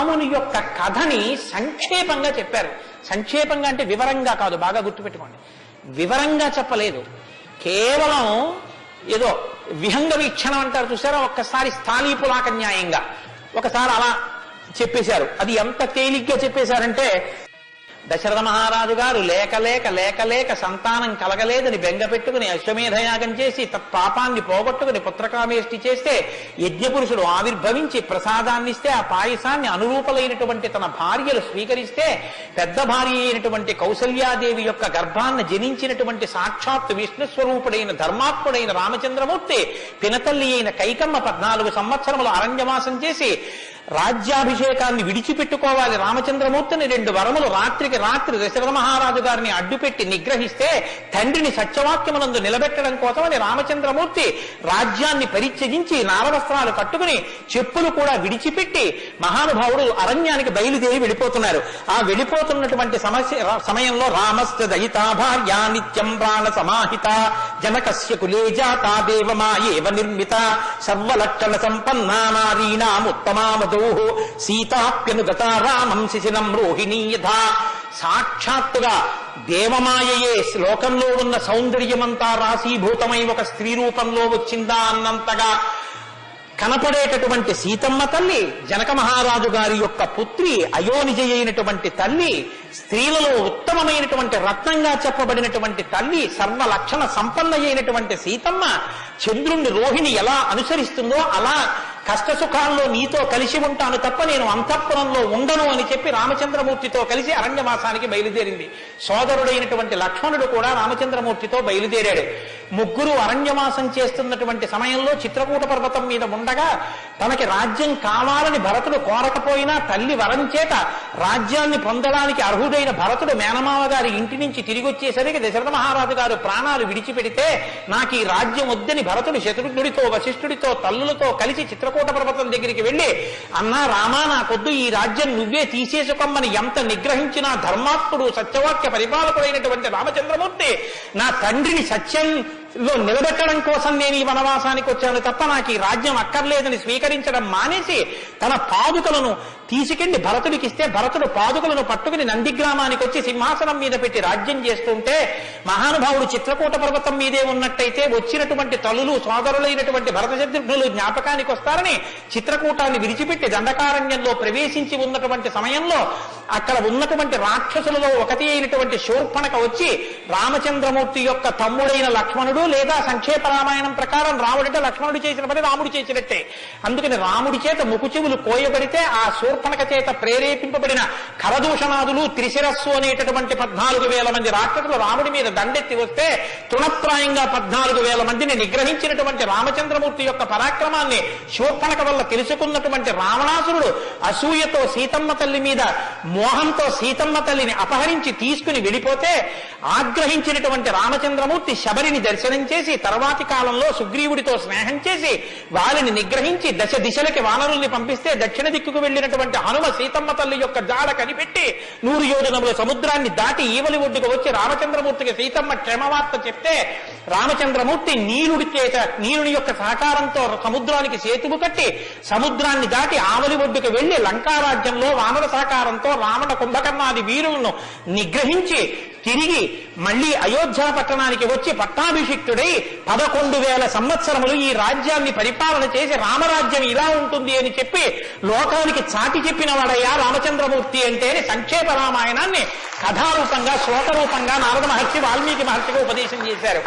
రాముని యొక్క కథని సంక్షేపంగా చెప్పారు. సంక్షేపంగా అంటే వివరంగా కాదు బాగా గుర్తుపెట్టుకోండి. వివరంగా చెప్పలేదు. కేవలం ఏదో విహంగ వీక్షణం అంటారు చూసారా? ఒక్కసారి స్థాళీపులాక న్యాయంగా. ఒకసారి అలా చెప్పేశారు. అది ఎంత తేలిగ్గా చెప్పేశారంటే దశరథ మహారాజు గారు లేక లేక లేక లేక సంతానం కలగలేదని బెంగ పెట్టుకుని అశ్వమేధయాగం చేసి తత్పాపాన్ని పోగొట్టుకుని పుత్రకామేష్టి చేస్తే యజ్ఞపురుషుడు ఆవిర్భవించి ప్రసాదాన్ని ఇస్తే ఆ పాయసాన్ని అనురూపలైనటువంటి తన భార్యలు స్వీకరిస్తే పెద్ద భార్య అయినటువంటి కౌసల్యాదేవి యొక్క గర్భాన్ని జనించినటువంటి సాక్షాత్ విష్ణు స్వరూపుడైన ధర్మాత్ముడైన రామచంద్రమూర్తి పినతల్లి అయిన కైకమ్మ పద్నాలుగు సంవత్సరములు అరణ్యవాసం చేసి రాజ్యాభిషేకాన్ని విడిచిపెట్టుకోవాలి రామచంద్రమూర్తిని రెండు వరములు రాత్రికి రాత్రి దశరథ మహారాజు గారిని అడ్డుపెట్టి నిగ్రహిస్తే తండ్రిని సత్యవాక్యమునందు నిలబెట్టడం కోసమని రామచంద్రమూర్తి రాజ్యాన్ని పరిత్యజించి నారవస్త్రాలు కట్టుకుని చెప్పులు కూడా విడిచిపెట్టి మహానుభావుడు అరణ్యానికి బయలుదేరి వెళ్ళిపోతున్నారు. ఆ వెళ్ళిపోతున్నటువంటి సమస్య సమయంలో రామస్త దయితా భార్య నిత్యం ప్రాణ సమాహిత జనకస్య కులే జాతా దేవమాయేవ నిర్మిత సర్వలక్షణ సంపన్నా నారీణాముత్తమామదో సీతాప్యనుగత రామం శిశినం రోహిణీ యథా. సాక్షాత్తుగా దేవమాయయే శ్లోకంలో ఉన్న సౌందర్యమంతా రాశీభూతమై ఒక స్త్రీ రూపంలో వచ్చిందా అన్నంతగా కనపడేటటువంటి సీతమ్మ తల్లి జనక మహారాజు గారి యొక్క పుత్రి అయోనిజ అయినటువంటి తల్లి స్త్రీలలో ఉత్తమమైనటువంటి రత్నంగా చెప్పబడినటువంటి తల్లి సర్వ లక్షణ సంపన్న అయినటువంటి సీతమ్మ చంద్రుణ్ణి రోహిణి ఎలా అనుసరిస్తుందో అలా కష్ట సుఖాల్లో నీతో కలిసి ఉంటాను తప్ప నేను అంతఃపురంలో ఉండను అని చెప్పి రామచంద్రమూర్తితో కలిసి అరణ్యవాసానికి బయలుదేరింది. సోదరుడైనటువంటి లక్ష్మణుడు కూడా రామచంద్రమూర్తితో బయలుదేరాడు. ముగ్గురు అరణ్యవాసం చేస్తున్నటువంటి సమయంలో చిత్రకూట పర్వతం మీద ఉండగా తనకి రాజ్యం కావాలని భరతుడు కోరకపోయినా తల్లి వరం చేత రాజ్యాన్ని పొందడానికి అర్హుడైన భరతుడు మేనమావ గారి ఇంటి నుంచి తిరిగి వచ్చేసరికి దశరథ మహారాజు గారు ప్రాణాలు విడిచిపెడితే నాకు ఈ రాజ్యం వద్దని భరతుడు శత్రుఘ్నుడితో వశిష్ఠుడితో తల్లులతో కలిసి చిత్రకూట పర్వతం దగ్గరికి వెళ్ళి అన్నా రామా నాకొద్దు ఈ రాజ్యం నువ్వే తీసేసుకోమని ఎంత నిగ్రహించినా ధర్మాత్ముడు సత్యవాక్య పరిపాలకుడైనటువంటి రామచంద్రమూర్తి నా తండ్రిని సత్యం లో నిలబెట్టడం కోసం నేను ఈ వనవాసానికి వచ్చాను తప్ప నాకు ఈ రాజ్యం అక్కర్లేదని స్వీకరించడం మానేసి తన పాదుకలను తీసుకెళ్ళి భరతుడికి ఇస్తే భరతుడు పాదుకలను పట్టుకుని నందిగ్రామానికి వచ్చి సింహాసనం మీద పెట్టి రాజ్యం చేస్తుంటే మహానుభావుడు చిత్రకూట పర్వతం మీదే ఉన్నట్టయితే వచ్చినటువంటి తలులు సోదరులైనటువంటి భరత శత్రుఘ్నులు జ్ఞాపకానికి వస్తారని చిత్రకూటాన్ని విడిచిపెట్టి దండకారణ్యంలో ప్రవేశించి ఉన్నటువంటి సమయంలో అక్కడ ఉన్నటువంటి రాక్షసులలో ఒకటి అయినటువంటి శూర్పణక వచ్చి రామచంద్రమూర్తి యొక్క తమ్ముడైన లక్ష్మణుడు లేదా సంక్షేప రామాయణం ప్రకారం రాముడంటే లక్ష్మణుడు చేసిన పని రాముడు చేసినట్టే. అందుకని రాముడి చేత ముకుచెవులు కోయబడితే ఆ శూర్పణక చేత ప్రేరేపింపబడిన కరదూషణాదులు త్రిశిరస్సు అనేటటువంటి పద్నాలుగు వేల మంది రాక్షసులు రాముడి మీద దండెత్తి వస్తే తృణప్రాయంగా పద్నాలుగు వేల మందిని నిగ్రహించినటువంటి రామచంద్రమూర్తి యొక్క పరాక్రమాన్ని శూర్పణక వల్ల తెలుసుకున్నటువంటి రావణాసురుడు అసూయతో సీతమ్మ తల్లి మీద మోహంతో సీతమ్మ తల్లిని అపహరించి తీసుకుని వెళ్ళిపోతే ఆగ్రహించినటువంటి రామచంద్రమూర్తి శబరిని దర్శనం చేసి తర్వాతి కాలంలో సుగ్రీవుడితో స్నేహం చేసి వారిని నిగ్రహించి దశ దిశలకి వానరుల్ని పంపిస్తే దక్షిణ దిక్కుకు వెళ్ళినటువంటి హనుమ సీతమ్మ తల్లి యొక్క జాడ కనిపెట్టి నూరు యోజనముల సముద్రాన్ని దాటి ఈవలి ఒడ్డుకు వచ్చి రామచంద్రమూర్తికి సీతమ్మ క్షేమవార్త చెప్తే రామచంద్రమూర్తి నీలుడి చేత నీలుని యొక్క సహకారంతో సముద్రానికి సేతువు కట్టి సముద్రాన్ని దాటి ఆవలి ఒడ్డుకు వెళ్ళి లంకారాజ్యంలో వానర సహకారంతో రావణ కుంభకర్ణాది వీరులను నిగ్రహించి తిరిగి మళ్ళీ అయోధ్య పట్టణానికి వచ్చి పట్టాభిషిక్తుడై పదకొండు వేల సంవత్సరములు ఈ రాజ్యాన్ని పరిపాలన చేసి రామరాజ్యం ఇలా ఉంటుంది అని చెప్పి లోకానికి చాటి చెప్పిన వాడయ్యా రామచంద్రమూర్తి అంటే సంక్షేప రామాయణాన్ని కథారూపంగా శ్లోకరూపంగా నారద మహర్షి వాల్మీకి మహర్షిగా ఉపదేశం చేశారు.